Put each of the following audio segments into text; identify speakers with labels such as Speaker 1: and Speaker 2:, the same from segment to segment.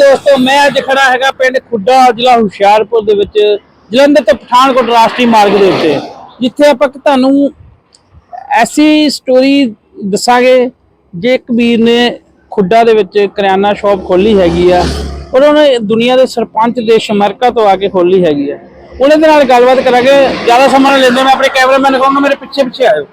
Speaker 1: ਦੋਸਤੋ, ਮੈਂ ਅੱਜ ਖੜਾ ਹੈਗਾ ਪਿੰਡ ਖੁੱਡਾ ਜ਼ਿਲ੍ਹਾ ਹੁਸ਼ਿਆਰਪੁਰ ਦੇ ਵਿੱਚ, ਜਲੰਧਰ ਤੋਂ ਪਠਾਨਕੋਟ ਰਾਸ਼ਟਰੀ ਮਾਰਗ ਦੇ ਉੱਤੇ, ਜਿੱਥੇ ਆਪਾਂ ਤੁਹਾਨੂੰ ਐਸੀ ਸਟੋਰੀ ਦੱਸਾਂਗੇ ਜੇ ਇੱਕ ਨੇ ਖੁੱਡਾ ਦੇ ਵਿੱਚ ਕਰਿਆਨਾ ਸ਼ਾਪ ਖੋਲੀ ਹੈਗੀ ਆ, ਔਰ ਉਹਨੇ ਦੁਨੀਆ ਦੇ ਸਰਪੰਚ ਦੇਸ਼ ਅਮਰੀਕਾ ਤੋਂ ਆ ਕੇ ਖੋਲੀ ਹੈਗੀ ਆ। ਉਹਨਾਂ ਦੇ ਨਾਲ ਗੱਲਬਾਤ ਕਰਾਂਗੇ, ਜ਼ਿਆਦਾ ਸਮਾਂ ਨਾ ਲੈਂਦੇ, ਮੈਂ ਆਪਣੇ ਕੈਮਰਾਮੈਨ ਕਹਾਂਗਾ, ਮੇਰੇ ਪਿੱਛੇ ਪਿੱਛੇ ਆਇਓ।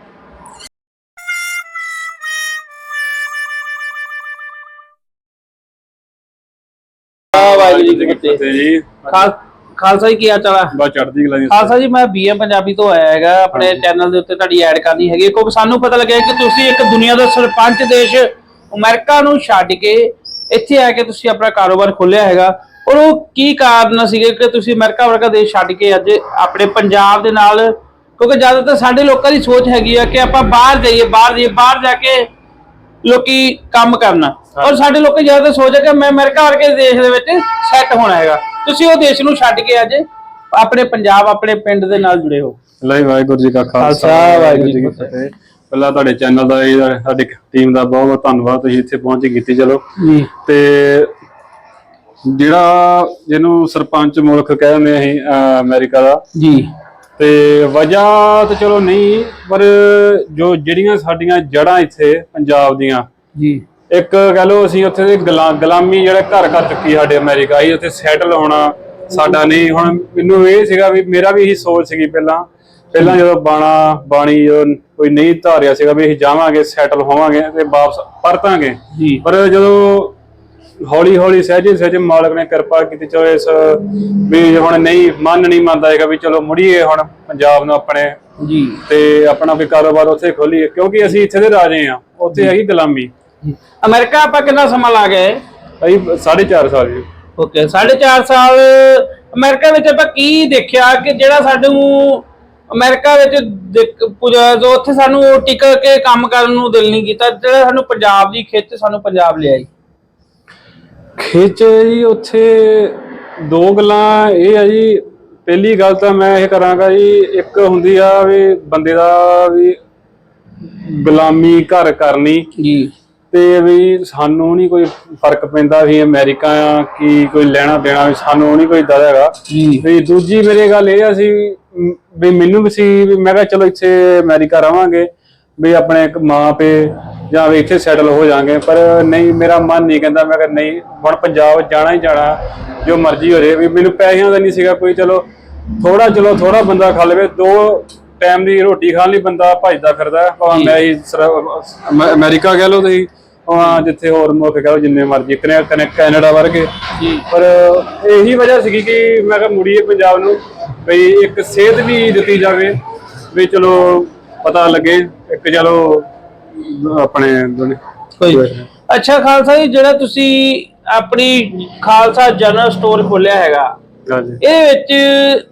Speaker 1: ਆ ਵਾਹਿਗੁਰੂ ਜੀ ਕੀ ਫਤਿਹ
Speaker 2: ਤੇ ਜੀ।
Speaker 1: ਖਾਲ- ਖਾਲਸਾ ਜੀ ਕੀ ਹਾਲ ਚਾਲ ਆ?
Speaker 2: ਬਾ ਚੜਦੀ ਗਲਾ ਜੀ।
Speaker 1: ਖਾਲਸਾ ਜੀ ਮੈਂ ਬੀਐਮ ਪੰਜਾਬੀ ਤੋਂ ਆਇਆ ਹੈਗਾ ਆਪਣੇ ਚੈਨਲ ਦੇ ਉੱਤੇ ਤੁਹਾਡੀ ਐਡ ਕਰਨੀ ਹੈਗੀ ਕਿਉਂਕਿ ਸਾਨੂੰ ਪਤਾ ਲੱਗਿਆ ਕਿ ਤੁਸੀਂ ਇੱਕ ਦੁਨੀਆ ਦਾ ਸਰਪੰਚ ਦੇਸ਼ ਅਮਰੀਕਾ ਨੂੰ ਛੱਡ ਕੇ ਇੱਥੇ ਆ ਕੇ ਤੁਸੀਂ ਆਪਣਾ ਕਾਰੋਬਾਰ ਖੋਲ੍ਹਿਆ ਹੈਗਾ। ਔਰ ਉਹ ਕੀ ਕਾਰਨ ਸੀਗੇ ਕਿ ਤੁਸੀਂ ਅਮਰੀਕਾ ਵਰਗਾ ਦੇਸ਼ ਛੱਡ ਕੇ ਅੱਜ ਆਪਣੇ ਪੰਜਾਬ ਦੇ ਨਾਲ? ਕਿਉਂਕਿ ਜ਼ਿਆਦਾਤਰ ਸਾਡੇ ਲੋਕਾਂ ਦੀ ਸੋਚ ਹੈਗੀ ਆ ਕਿ ਆਪਾਂ ਬਾਹਰ ਜਾਈਏ ਬਾਹਰ ਜਾਈਏ ਬਾਹਰ ਜਾ ਕੇ ਲੋਕੀ ਕੰਮ ਕਰਨਾ। ਔਰ ਸਾਡੇ ਲੋਕਾਂ ਜ਼ਿਆਦਾ ਸੋਚ ਹੈ ਕਿ ਮੈਂ ਅਮਰੀਕਾ ਵਰਗੇ ਦੇਸ਼ ਦੇ ਵਿੱਚ ਸੈੱਟ ਹੋਣਾ ਹੈਗਾ। ਤੁਸੀਂ ਉਹ ਦੇਸ਼ ਨੂੰ ਛੱਡ ਕੇ ਅੱਜ ਆਪਣੇ ਪੰਜਾਬ ਆਪਣੇ ਪਿੰਡ ਦੇ ਨਾਲ ਜੁੜੇ ਹੋ।
Speaker 2: ਲਈ ਵਾਹਿਗੁਰੂ ਜੀ ਕਾ ਖਾਲਸਾ
Speaker 1: ਵਾਹਿਗੁਰੂ ਜੀ ਕੀ
Speaker 2: ਫਤਿਹ। ਪਹਿਲਾਂ ਤੁਹਾਡੇ ਚੈਨਲ ਦਾ ਇਹ ਸਾਡੀ ਟੀਮ ਦਾ ਬਹੁਤ ਬਹੁਤ ਧੰਨਵਾਦ ਤੁਸੀਂ ਇੱਥੇ ਪਹੁੰਚ ਕੀਤੀ ਚਲੋ।
Speaker 1: ਜੀ।
Speaker 2: ਤੇ ਜਿਹੜਾ ਜਿਹਨੂੰ ਸਰਪੰਚ ਮੁਲਕ ਕਹਿੰਦੇ ਅਸੀਂ ਅਮਰੀਕਾ ਦਾ
Speaker 1: ਜੀ।
Speaker 2: ਤੇ ਵਜ੍ਹਾ ਤਾਂ ਚਲੋ ਨਹੀਂ ਪਰ ਜੋ ਜਿਹੜੀਆਂ ਸਾਡੀਆਂ ਜੜ੍ਹਾਂ ਇੱਥੇ ਪੰਜਾਬ ਦੀਆਂ
Speaker 1: ਜੀ।
Speaker 2: ਇੱਕ ਕਹ ਲਓ ਅਸੀਂ ਉੱਥੇ ਦੇ ਗੁਲਾ- ਗੁਲਾਮੀ ਜਿਹੜਾ ਘਰ ਘਰ ਚੁੱਕੀ ਸਾਡੇ ਅਮਰੀਕਾ ਅਸੀਂ ਉੱਥੇ ਸੈਟਲ ਹੋਣਾ ਸਾਡਾ ਨਹੀਂ। ਹੁਣ ਮੈਨੂੰ ਇਹ ਸੀਗਾ ਵੀ ਮੇਰਾ ਵੀ ਇਹੀ ਸੋਚ ਸੀਗੀ ਪਹਿਲਾਂ। ਪਹਿਲਾਂ ਜਦੋਂ ਬਾਣਾ ਬਾਣੀ ਜਦੋਂ ਕੋਈ ਨਹੀਂ ਧਾਰਿਆ ਸੀਗਾ ਵੀ ਅਸੀਂ ਜਾਵਾਂਗੇ ਸੈਟਲ ਹੋਵਾਂਗੇ ਤੇ ਵਾਪਸ ਪਰਤਾਂਗੇ।
Speaker 1: ਜੀ।
Speaker 2: ਪਰ ਜਦੋਂ ਹੌਲੀ ਹੌਲੀ ਸਹਿਜੇ ਸਹਿਜੇ ਮਾਲਕ ਨੇ ਕਿਰਪਾ ਕੀਤੀ ਚਲੋ ਇਸ ਵੀ ਹੁਣ ਨਹੀਂ ਮਨ ਨਹੀਂ ਮੰਨਦਾ ਹੈਗਾ ਵੀ ਚਲੋ ਮੁੜੀਏ ਹੁਣ ਪੰਜਾਬ ਨੂੰ ਆਪਣੇ।
Speaker 1: ਜੀ।
Speaker 2: ਤੇ ਆਪਣਾ ਕੋਈ ਕਾਰੋਬਾਰ ਉੱਥੇ ਖੋਲੀਏ ਕਿਉਂਕਿ ਅਸੀਂ ਇੱਥੇ ਦੇ ਰਾਜੇ ਆ ਉੱਥੇ ਹੈਗੀ ਗੁਲਾਮੀ।
Speaker 1: ਅਮਰੀਕਾ ਆਪਾਂ ਕਿੰਨਾ ਸਮਾਂ ਲਾ ਗਏ?
Speaker 2: ਅਸੀਂ 4.5 ਸਾਲ ਜੀ।
Speaker 1: ਓਕੇ 4.5 ਸਾਲ। ਅਮਰੀਕਾ ਵਿੱਚ ਆਪਾਂ ਕੀ ਦੇਖਿਆ ਕਿ ਜਿਹੜਾ ਸਾਨੂੰ ਅਮਰੀਕਾ ਵਿੱਚ ਜੋ ਉੱਥੇ ਸਾਨੂੰ ਟਿਕ ਕੇ ਕੰਮ ਕਰਨ ਨੂੰ ਦਿਲ ਨਹੀਂ ਕੀਤਾ ਜਿਹੜਾ ਸਾਨੂੰ ਪੰਜਾਬ ਦੀ ਖਿੱਚ ਸਾਨੂੰ ਪੰਜਾਬ ਲਿਆਈ।
Speaker 2: ਖਿੱਚ ਜੀ ਉੱਥੇ ਦੋ ਗੱਲਾਂ ਇਹ ਆ ਜੀ। ਪਹਿਲੀ ਗੱਲ ਤਾਂ ਮੈਂ ਇਹ ਕਰਾਂਗਾ ਜੀ ਇੱਕ ਹੁੰਦੀ ਆ ਵੀ ਬੰਦੇ ਦਾ ਵੀ ਗੁਲਾਮੀ ਘਰ ਕਰਨੀ।
Speaker 1: ਜੀ।
Speaker 2: ਤੇ ਵੀ ਸਾਨੂੰ ਨਹੀਂ ਕੋਈ ਫ਼ਰਕ ਪੈਂਦਾ ਵੀ ਅਮਰੀਕਾ ਆ ਕੀ ਕੋਈ ਲੈਣਾ ਦੇਣਾ ਵੀ ਸਾਨੂੰ ਨਹੀਂ ਕੋਈ ਦਰ ਹੈਗਾ।
Speaker 1: ਜੀ।
Speaker 2: ਵੀ ਦੂਜੀ ਮੇਰੇ ਗੱਲ ਇਹ ਆ ਸੀ ਵੀ ਮੈਨੂੰ ਵੀ ਸੀ ਵੀ ਮੈਂ ਕਿਹਾ ਚਲੋ ਇੱਥੇ ਅਮਰੀਕਾ ਰਵਾਂਗੇ ਵੀ ਆਪਣੇ ਇੱਕ ਮਾਂ ਪੇ ਜਾਂ ਵੀ ਇੱਥੇ ਸੈਟਲ ਹੋ ਜਾਾਂਗੇ ਪਰ ਨਹੀਂ ਮੇਰਾ ਮਨ ਨਹੀਂ ਕਹਿੰਦਾ ਮੈਂ ਕਿਹਾ ਨਹੀਂ ਹੁਣ ਪੰਜਾਬ ਜਾਣਾ ਹੀ ਜਾਣਾ ਜੋ ਮਰਜ਼ੀ ਹੋ ਜੇ। ਵੀ ਮੈਨੂੰ ਪੈਸਿਆਂ ਦਾ ਨਹੀਂ ਸੀਗਾ ਕੋਈ ਚਲੋ ਥੋੜਾ ਚਲੋ ਥੋੜਾ ਬੰਦਾ ਖਾ ਲਵੇ। ਦੋ ਟਾਈਮ ਦੀ ਰੋਟੀ ਖਾਣ ਲਈ ਬੰਦਾ ਭਜਦਾ ਫਿਰਦਾ। ਹੈ। ਭਾਵੇਂ ਮੈਂ ਹੀ ਅਮਰੀਕਾ ਕਹਿ ਲਓ ਤੁਸੀਂ ਭਾਵੇਂ ਜਿੱਥੇ ਹੋਰ ਮੁਲਕ ਕਹਿ ਜਿੰਨੇ ਮਰਜ਼ੀ ਕਨੇ ਕਨੇ ਕੈਨੇਡਾ ਵਰਗੇ। ਪਰ ਇਹੀ ਵਜ੍ਹਾ ਸੀਗੀ ਕਿ ਮੈਂ ਕਿਹਾ ਮੁੜੀਏ ਪੰਜਾਬ ਨੂੰ ਵੀ ਇੱਕ ਸੇਧ ਵੀ ਦਿੱਤੀ ਜਾਵੇ। ਵੀ ਚਲੋ ਪਤਾ ਲੱਗੇ ਇੱਕ ਚਲੋ ਆਪਣੇ
Speaker 1: ਕੋਈ ਅੱਛਾ ਖਾਲਸਾ ਜੀ ਜਿਹੜਾ ਤੁਸੀਂ ਆਪਣੀ ਖਾਲਸਾ ਜਨਰਲ ਸਟੋਰ ਖੋਲਿਆ ਹੈਗਾ
Speaker 2: ਹਾਂਜੀ।
Speaker 1: ਇਹਦੇ ਵਿੱਚ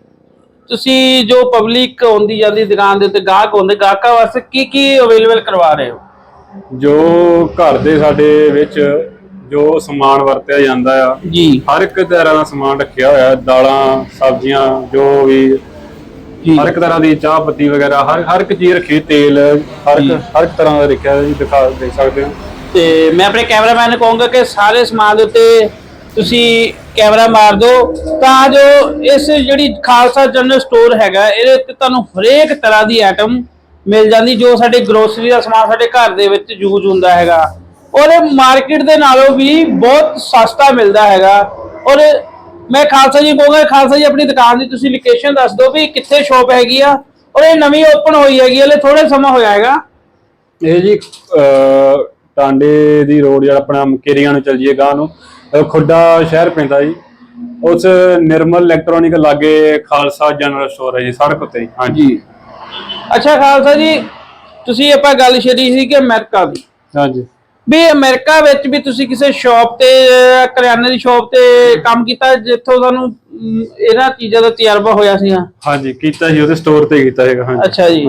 Speaker 1: ਤੁਸੀਂ ਜੋ ਪਬਲਿਕ ਆਉਂਦੀ ਜਾਂਦੀ ਦੁਕਾਨ ਦੇ ਉੱਤੇ ਗਾਹਕ ਆਉਂਦੇ ਗਾਹਕਾਂ ਵਾਸਤੇ ਕੀ ਕੀ ਅਵੇਲੇਬਲ ਕਰਵਾ ਰਹੇ ਹੋ?
Speaker 2: ਜੋ ਘਰ ਦੇ ਸਾਡੇ ਵਿੱਚ ਜੋ ਸਮਾਨ ਵਰਤਿਆ ਜਾਂਦਾ ਆ
Speaker 1: ਜੀ।
Speaker 2: ਹਰ ਇੱਕ ਤਰ੍ਹਾਂ ਦਾ ਸਮਾਨ ਰੱਖਿਆ ਹੋਇਆ ਦਾਲਾਂ ਸਬਜ਼ੀਆਂ ਜੋ ਵੀ ਹਰ ਇੱਕ ਤਰ੍ਹਾਂ ਦੀ ਚਾਹ ਪੱਤੀ ਵਗੈਰਾ ਹਰ ਹਰ ਇੱਕ ਚੀਜ਼ ਰੱਖੀ ਤੇਲ ਹਰ ਇੱਕ ਹਰ ਇੱਕ ਤਰ੍ਹਾਂ ਦਾ ਰੱਖਿਆ ਜੀ ਦਿਖਾ ਦੇਖ ਸਕਦੇ ਹੋ।
Speaker 1: ਤੇ ਮੈਂ ਆਪਣੇ ਕੈਮਰਾਮੈਨ ਨੂੰ ਕਹੂੰਗਾ ਕਿ ਸਾਰੇ ਸਮਾਨ ਦੇ ਉੱਤੇ ਤੁਸੀਂ ਕੈਮਰਾ ਮਾਰ ਦਿਓ ਤਾਂ ਜੋ ਇਸ ਜਿਹੜੀ ਖਾਲਸਾ ਜਨਰਲ ਸਟੋਰ ਹੈਗਾ ਇਹਦੇ ਉੱਤੇ ਤੁਹਾਨੂੰ ਹਰੇਕ ਤਰ੍ਹਾਂ ਦੀ ਆਈਟਮ ਮਿਲ ਜਾਂਦੀ ਜੋ ਸਾਡੇ ਗਰੋਸਰੀ ਦਾ ਸਮਾਨ ਸਾਡੇ ਘਰ ਦੇ ਵਿੱਚ ਯੂਜ਼ ਹੁੰਦਾ ਹੈਗਾ। ਔਰ ਮਾਰਕੀਟ ਦੇ ਨਾਲੋਂ ਵੀ ਬਹੁਤ ਸਸਤਾ ਮਿਲਦਾ ਹੈਗਾ। ਔਰ ਮੈਂ ਖਾਲਸਾ ਜੀ ਕਹੂੰਗਾ ਖਾਲਸਾ ਜੀ ਆਪਣੀ ਦੁਕਾਨ ਦੀ ਤੁਸੀਂ ਲੋਕੇਸ਼ਨ ਦੱਸ ਦਿਓ ਵੀ ਕਿੱਥੇ ਸ਼ਾਪ ਹੈਗੀ ਆ ਔਰ ਇਹ ਨਵੀਂ ਓਪਨ ਹੋਈ ਹੈਗੀ ਹਲੇ ਥੋੜਾ ਸਮਾਂ ਹੋਇਆ ਹੈਗਾ।
Speaker 2: ਇਹ ਜੀ ਅਹ, ਟਾਂਡੇ ਦੀ ਰੋਡ ਜਿਹੜਾ ਆਪਣਾ ਕੇਰੀਆਂ ਨੂੰ ਚੱਲ ਜੀਏ ਗਾਂ ਨੂੰ ਅਹ, ਖੁੱਡਾ ਸ਼ਹਿਰ ਪੈਂਦਾ ਜੀ। ਉਸ ਨਿਰਮਲ ਇਲੈਕਟ੍ਰੋਨਿਕ ਲਾਗੇ ਖਾਲਸਾ ਜਨਰਲ ਸਟੋਰ ਹੈ ਜੀ ਸੜਕ ਉੱਤੇ ਹੀ ਹਾਂਜੀ।
Speaker 1: ਅੱਛਾ ਖਾਲਸਾ ਜੀ ਤੁਸੀਂ ਆਪਾਂ ਗੱਲ ਛੇੜੀ ਸੀ ਕਿ ਅਮਰੀਕਾ ਦੀ।
Speaker 2: ਹਾਂਜੀ।
Speaker 1: ਵੀ ਅਮਰੀਕਾ ਵਿੱਚ ਵੀ ਤੁਸੀਂ ਕਿਸੇ ਸ਼ਾਪ ਤੇ ਕਰਿਆਨੇ ਦੀ ਸ਼ਾਪ ਤੇ ਕੰਮ ਕੀਤਾ ਜਿੱਥੋਂ ਤੁਹਾਨੂੰ ਇਹਨਾਂ ਚੀਜ਼ਾਂ ਦਾ ਤਜਰਬਾ ਹੋਇਆ ਸੀ
Speaker 2: ਹਾਂਜੀ ਕੀਤਾ ਸੀ ਉਹਦੇ ਸਟੋਰ ਤੇ ਕੀਤਾ ਹੈਗਾ ਹਾਂਜੀ।
Speaker 1: ਅੱਛਾ ਜੀ।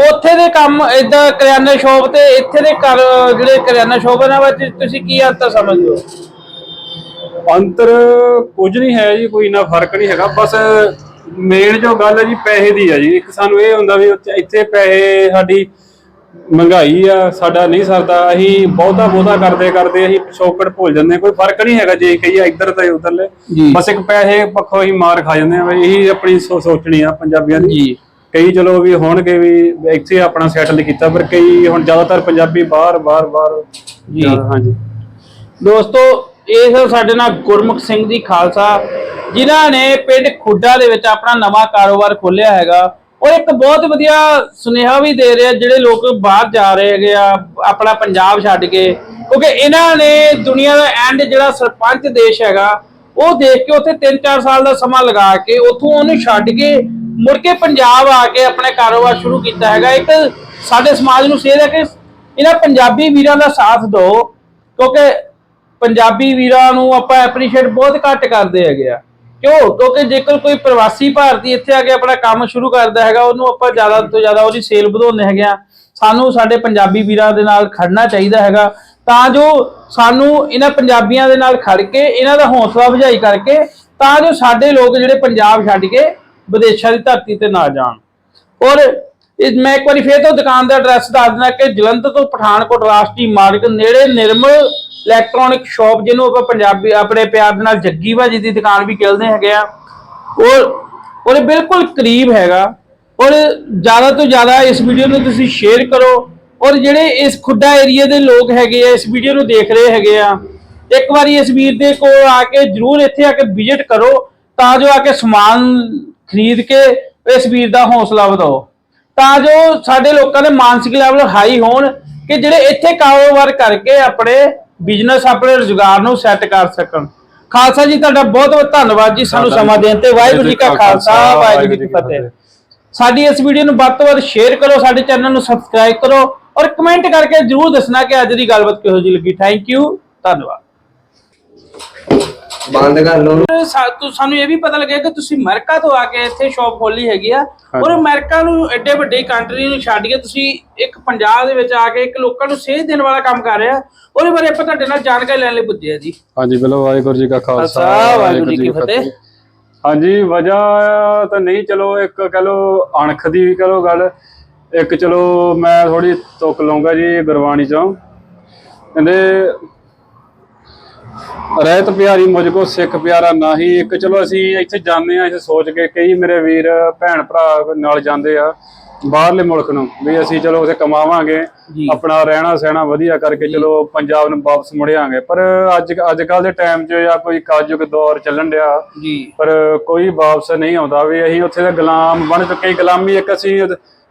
Speaker 1: ਉੱਥੇ ਦੇ ਕੰਮ ਇਦਾਂ ਕਰਿਆਨੇ ਸ਼ਾਪ ਤੇ ਇੱਥੇ ਦੇ ਜਿਹੜੇ ਕਰਿਆਨਾ ਸ਼ਾਪ ਇਹਨਾਂ ਵਿੱਚ ਤੁਸੀਂ ਕੀ ਅੰਤਰ ਸਮਝਦੇ ਹੋ?
Speaker 2: ਅੰਤਰ ਕੁਝ ਨਹੀਂ ਹੈ ਜੀ ਕੋਈ ਨਾ ਫ਼ਰਕ ਨਹੀਂ ਹੈਗਾ ਬਸ ਮੇਨ ਜੋ ਗੱਲ ਹੈ ਜੀ ਪੈਸੇ ਦੀ ਹੈ ਜੀ। ਇੱਕ ਸਾਨੂੰ ਇਹ ਹੁੰਦਾ ਵੀ ਇੱਥੇ ਪੈਸੇ ਸਾਡੀ ਮਹਿੰਗਾਈ ਆ ਸਾਡਾ ਨਹੀਂ ਸਰਦਾ ਅਸੀਂ ਬਹੁਤਾ ਬਹੁਤਾ ਕਰਦੇ ਕਰਦੇ ਅਸੀਂ ਪਿਛੋਕੜ ਭੁੱਲ ਜਾਂਦੇ ਹਾਂ। ਕੋਈ ਫ਼ਰਕ ਨਹੀਂ ਹੈਗਾ ਜੇ ਕਹੀਏ ਇੱਧਰ ਤੇ ਉੱਧਰਲੇ
Speaker 1: ਜੀ।
Speaker 2: ਬਸ ਇੱਕ ਪੈਸੇ ਪੱਖੋਂ ਹੀ ਮਾਰ ਖਾ ਜਾਂਦੇ ਆ ਇਹੀ ਆਪਣੀ ਸੋ- ਸੋਚਣੀ ਆ ਪੰਜਾਬੀਆਂ ਦੀ
Speaker 1: ਜੀ
Speaker 2: ਕਈ ਚਲੋ ਵੀ ਹੋਣਗੇ ਵੀ ਇੱਥੇ ਆਪਣਾ ਸੈਟਲ ਕੀਤਾ ਪਰ ਕਈ ਹੁਣ ਜ਼ਿਆਦਾਤਰ ਪੰਜਾਬੀ ਬਾਹਰ ਬਾਹਰ ਬਾਹਰ
Speaker 1: ਜੀ।
Speaker 2: ਜ਼ਿਆਦਾ- ਹਾਂਜੀ
Speaker 1: ਦੋਸਤੋ ਇਹ ਸਨ ਸਾਡੇ ਨਾਲ ਗੁਰਮੁਖ ਸਿੰਘ ਜੀ ਖਾਲਸਾ ਜਿਨ੍ਹਾਂ ਨੇ ਪਿੰਡ ਖੁੱਡਾ ਦੇ ਵਿੱਚ ਆਪਣਾ ਨਵਾਂ ਕਾਰੋਬਾਰ ਖੋਲ੍ਹਿਆ ਹੈਗਾ ਔਰ ਇੱਕ ਬਹੁਤ ਵਧੀਆ ਸੁਨੇਹਾ ਵੀ ਦੇ ਰਿਹਾ ਜਿਹੜੇ ਲੋਕ ਬਾਹਰ ਜਾ ਰਹੇ ਹੈਗੇ ਆ, ਆਪਣਾ ਪੰਜਾਬ ਛੱਡ ਕੇ। ਕਿਉਂਕਿ ਇਹਨਾਂ ਨੇ ਦੁਨੀਆ ਦਾ ਐਂਡ ਜਿਹੜਾ ਸਰਪੰਚ ਦੇਸ਼ ਹੈਗਾ, ਉਹ ਦੇਖ ਕੇ ਉੱਥੇ 3-4 ਸਾਲ ਦਾ ਸਮਾਂ ਲਗਾ ਕੇ ਉੱਥੋਂ ਉਹਨੂੰ ਛੱਡ ਕੇ ਮੁੜ ਕੇ ਪੰਜਾਬ ਆ ਕੇ ਆਪਣੇ ਕਾਰੋਬਾਰ ਸ਼ੁਰੂ ਕੀਤਾ ਹੈਗਾ। ਇੱਕ ਸਾਡੇ ਸਮਾਜ ਨੂੰ ਸੇਧ ਹੈ ਕਿ ਇਹਨਾਂ ਪੰਜਾਬੀ ਵੀਰਾਂ ਦਾ ਸਾਥ ਦਿਓ, ਕਿਉਂਕਿ ਪੰਜਾਬੀ ਵੀਰਾਂ ਨੂੰ ਆਪਾਂ ਐਪਰੀਸ਼ੀਏਟ ਬਹੁਤ ਘੱਟ ਕਰਦੇ ਹੈਗੇ ਆ। ਕਿਉਂ? ਕਿਉਂਕਿ ਜੇਕਰ ਕੋਈ ਪ੍ਰਵਾਸੀ ਭਾਰਤੀ ਇੱਥੇ ਆ ਕੇ ਆਪਣਾ ਕੰਮ ਸ਼ੁਰੂ ਕਰਦਾ ਹੈਗਾ, ਉਹਨੂੰ ਆਪਾਂ ਜ਼ਿਆਦਾ ਤੋਂ ਜ਼ਿਆਦਾ ਉਹਦੀ ਸੇਲ ਵਧਾਉਂਦੇ ਹੈਗੇ ਆ। ਸਾਨੂੰ ਸਾਡੇ ਪੰਜਾਬੀ ਵੀਰਾਂ ਦੇ ਨਾਲ ਖੜਨਾ ਚਾਹੀਦਾ ਹੈਗਾ। ਤਾਂ ਜੋ ਸਾਨੂੰ ਇਹਨਾਂ ਪੰਜਾਬੀਆਂ ਦੇ ਨਾਲ ਖੜ ਕੇ, ਇਹਨਾਂ ਦਾ ਹੌਸਲਾ ਵਜਾਈ ਕਰਕੇ, ਤਾਂ ਜੋ ਸਾਡੇ ਲੋਕ ਜਿਹੜੇ ਪੰਜਾਬ ਛੱਡ ਕੇ ਵਿਦੇਸ਼ਾਂ ਦੀ ਧਰਤੀ ਤੇ ਨਾ ਜਾਣ। ਔਰ ਇਹ ਮੈਂ ਇੱਕ ਵਾਰੀ ਫੇਰ ਤੋਂ ਦੁਕਾਨ ਦਾ ਐਡਰੈਸ ਦੱਸ ਦਿੰਦਾ ਕਿ ਜਲੰਧਰ ਤੋਂ ਪਠਾਨਕੋਟ ਰਾਸ਼ਟਰੀ ਮਾਰਗ ਨੇੜੇ ਨਿਰਮਲ ਇਲੈਕਟ੍ਰੋਨਿਕ ਸ਼ਾਪ ਜਿਹਨੂੰ ਆਪਾਂ ਪੰਜਾਬੀ, ਆਪਣੇ ਪਿਆਰ ਦੇ ਨਾਲ ਜੱਗੀ ਭਾਜੀ ਦੀ ਦੁਕਾਨ ਵੀ ਕਹਿੰਦੇ ਹੈਗੇ ਆ। ਔਰ ਔਰ ਬਿਲਕੁਲ ਕਰੀਬ ਹੈਗਾ। ਔਰ ਜ਼ਿਆਦਾ ਤੋਂ ਜ਼ਿਆਦਾ ਇਸ ਵੀਡੀਓ ਨੂੰ ਤੁਸੀਂ ਸ਼ੇਅਰ ਕਰੋ। ਔਰ ਜਿਹੜੇ ਇਸ ਖੁੱਡਾ ਏਰੀਆ ਦੇ ਲੋਕ ਹੈਗੇ ਆ, ਇਸ ਵੀਡੀਓ ਨੂੰ ਦੇਖ ਰਹੇ ਹੈਗੇ ਆ, ਇੱਕ ਵਾਰੀ ਇਸ ਵੀਰ ਦੇ ਕੋਲ ਆ ਕੇ ਜਰੂਰ ਇੱਥੇ ਆ ਕੇ ਵਿਜ਼ਿਟ ਕਰੋ, ਤਾਂ ਜੋ ਆ ਕੇ ਸਮਾਨ ਖਰੀਦ ਕੇ ਇਸ ਵੀਰ ਦਾ ਹੌਸਲਾ ਵਧਾਓ। ਤਾਂ ਜੋ ਸਾਡੇ ਲੋਕਾਂ ਦੇ ਮਾਨਸਿਕ ਲੈਵਲ ਹਾਈ ਹੋਣ ਕਿ ਜਿਹੜੇ ਇੱਥੇ ਕਾਰੋਬਾਰ ਕਰਕੇ ਆਪਣੇ ਬਿਜ਼ਨਸ ਆਪਣੇ ਰੁਜ਼ਗਾਰ ਨੂੰ ਸੈੱਟ ਕਰ ਸਕਣ। ਖਾਲਸਾ ਜੀ ਤੁਹਾਡਾ ਬਹੁਤ ਬਹੁਤ ਧੰਨਵਾਦ ਜੀ ਸਾਨੂੰ ਸਮਾਂ ਦੇਣ ਤੇ। ਵਾਹਿਗੁਰੂ ਜੀ ਕਾ ਖਾਲਸਾ ਵਾਹਿਗੁਰੂ ਜੀ ਕੀ ਫਤਿਹ। ਸਾਡੀ ਇਸ ਵੀਡੀਓ ਨੂੰ ਵੱਧ ਤੋਂ ਵੱਧ ਸ਼ੇਅਰ ਕਰੋ ਸਾਡੇ ਚੈਨਲ ਨੂੰ ਸਬਸਕ੍ਰਾਈਬ ਕਰੋ ਔਰ ਕਮੈਂਟ ਕਰਕੇ ਜਰੂਰ ਦੱਸਣਾ ਕਿ ਅੱਜ ਦੀ ਗੱਲਬਾਤ ਕਿਹੋ ਜਿਹੀ ਲੱਗੀ। ਥੈਂਕ ਯੂ ਧੰਨਵਾਦ।
Speaker 3: ਬੰਦ ਕਰ ਲਓ।
Speaker 1: ਸਾ- ਸਾਨੂੰ ਇਹ ਵੀ ਪਤਾ ਲੱਗਿਆ ਕਿ ਤੁਸੀਂ ਅਮਰੀਕਾ ਤੋਂ ਆ ਕੇ ਇੱਥੇ ਸ਼ਾਪ ਖੋਲੀ ਹੈਗੀ ਆ। ਔਰ ਅਮਰੀਕਾ ਨੂੰ ਐਡੇ ਵੱਡੇ ਕੰਟਰੀ ਨੂੰ ਛੱਡ ਕੇ ਤੁਸੀਂ ਇੱਕ ਪੰਜਾਬ ਦੇ ਵਿੱਚ ਆ ਕੇ ਇੱਕ ਲੋਕਾਂ ਨੂੰ ਸੇਧ ਦੇਣ ਵਾਲਾ ਕੰਮ ਕਰ ਰਹੇ ਉਹਦੇ ਬਾਰੇ ਆਪਾਂ ਤੁਹਾਡੇ ਨਾਲ ਜਾਣਕਾਰੀ ਲੈਣ ਲਈ ਪੁੱਜੇ ਆ ਜੀ।
Speaker 2: ਹਾਂਜੀ ਬੋਲੋ ਵਾਹਿਗੁਰੂ ਜੀ ਕਾ ਖਾਲਸਾ
Speaker 1: ਖਾਲਸਾ, ਵਾਹਿਗੁਰੂ ਜੀ ਕੀ ਫਤਿਹ।
Speaker 2: ਹਾਂਜੀ ਵਜ੍ਹਾ ਤਾਂ ਨਹੀਂ ਚਲੋ ਇੱਕ ਕਹ ਲੋ ਅਣਖ ਦੀ ਵੀ ਲੋ ਗੱਲ। ਇੱਕ ਚਲੋ ਮੈਂ ਥੋੜੀ ਤੁਕ ਲਊਂਗਾ ਜੀ ਗੁਰਬਾਣੀ ਚੋਂ। ਕਹਿੰਦੇ ਰਹਿਤ ਪਿਆਰੀ ਮੁਝ ਕੋ ਸਿੱਖ ਪਿਆਰਾ ਨਹੀਂ। ਇੱਕ ਚਲੋ ਅਸੀਂ ਇੱਥੇ ਜਾਂਦੇ ਆ ਇੱਥੇ ਸੋਚ ਕੇ ਕਈ ਮੇਰੇ ਵੀਰ, ਭੈਣ ਭਰਾ ਨਾਲ ਜਾਂਦੇ ਆ। ਬਾਹਰਲੇ ਮੁਲਕ ਨੂੰ ਵੀ ਅਸੀਂ ਚਲੋ ਉੱਥੇ ਕਮਾਵਾਂਗੇ
Speaker 1: ਜੀ।
Speaker 2: ਆਪਣਾ ਰਹਿਣਾ ਸਹਿਣਾ ਵਧੀਆ ਕਰਕੇ ਚਲੋ ਪੰਜਾਬ ਨੂੰ ਵਾਪਸ ਮੁੜਿਆਂਗੇ ਪਰ ਅੱਜ ਅੱਜ ਕੱਲ ਦੇ ਟਾਈਮ 'ਚ ਜਾਂ ਕੋਈ ਕਾਜੁਕ ਦੌਰ ਚੱਲਣ ਡਿਆ
Speaker 1: ਜੀ।
Speaker 2: ਪਰ ਕੋਈ ਵਾਪਸ ਨਹੀਂ ਆਉਂਦਾ। ਵੀ ਅਸੀਂ ਉੱਥੇ ਦੇ ਗੁਲਾਮ ਬਣ ਚੁੱਕੇ ਗੁਲਾਮੀ ਇੱਕ ਅਸੀਂ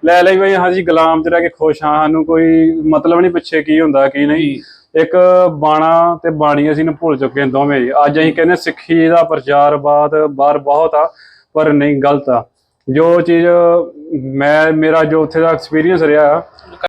Speaker 2: ਲੈ ਲਈ ਵੀ ਹਾਂਜੀ ਗੁਲਾਮ ਚ ਰਹਿ ਕੇ ਖੁਸ਼ ਹਾਂ। ਸਾਨੂੰ ਕੋਈ ਮਤਲਬ ਨਹੀਂ ਪਿੱਛੇ ਕੀ ਹੁੰਦਾ ਕੀ ਨਹੀਂ। ਇੱਕ ਬਾਣਾ ਤੇ ਬਾਣੀ ਅਸੀਂ ਨੂੰ ਭੁੱਲ ਚੁੱਕੇ ਹਾਂ ਦੋਵੇਂ ਹੀ। ਅੱਜ ਅਸੀਂ ਕਹਿੰਦੇ ਸਿੱਖੀ ਦਾ ਪ੍ਰਚਾਰ ਬਾਤ ਬਾਹਰ ਬਹੁਤ ਆ ਪਰ ਨਹੀਂ ਗਲਤ ਆ। ਜੋ ਚੀਜ਼ ਮੈਂ ਮੇਰਾ ਜੋ ਉੱਥੇ ਦਾ ਐਕਸਪੀਰੀਅੰਸ ਰਿਹਾ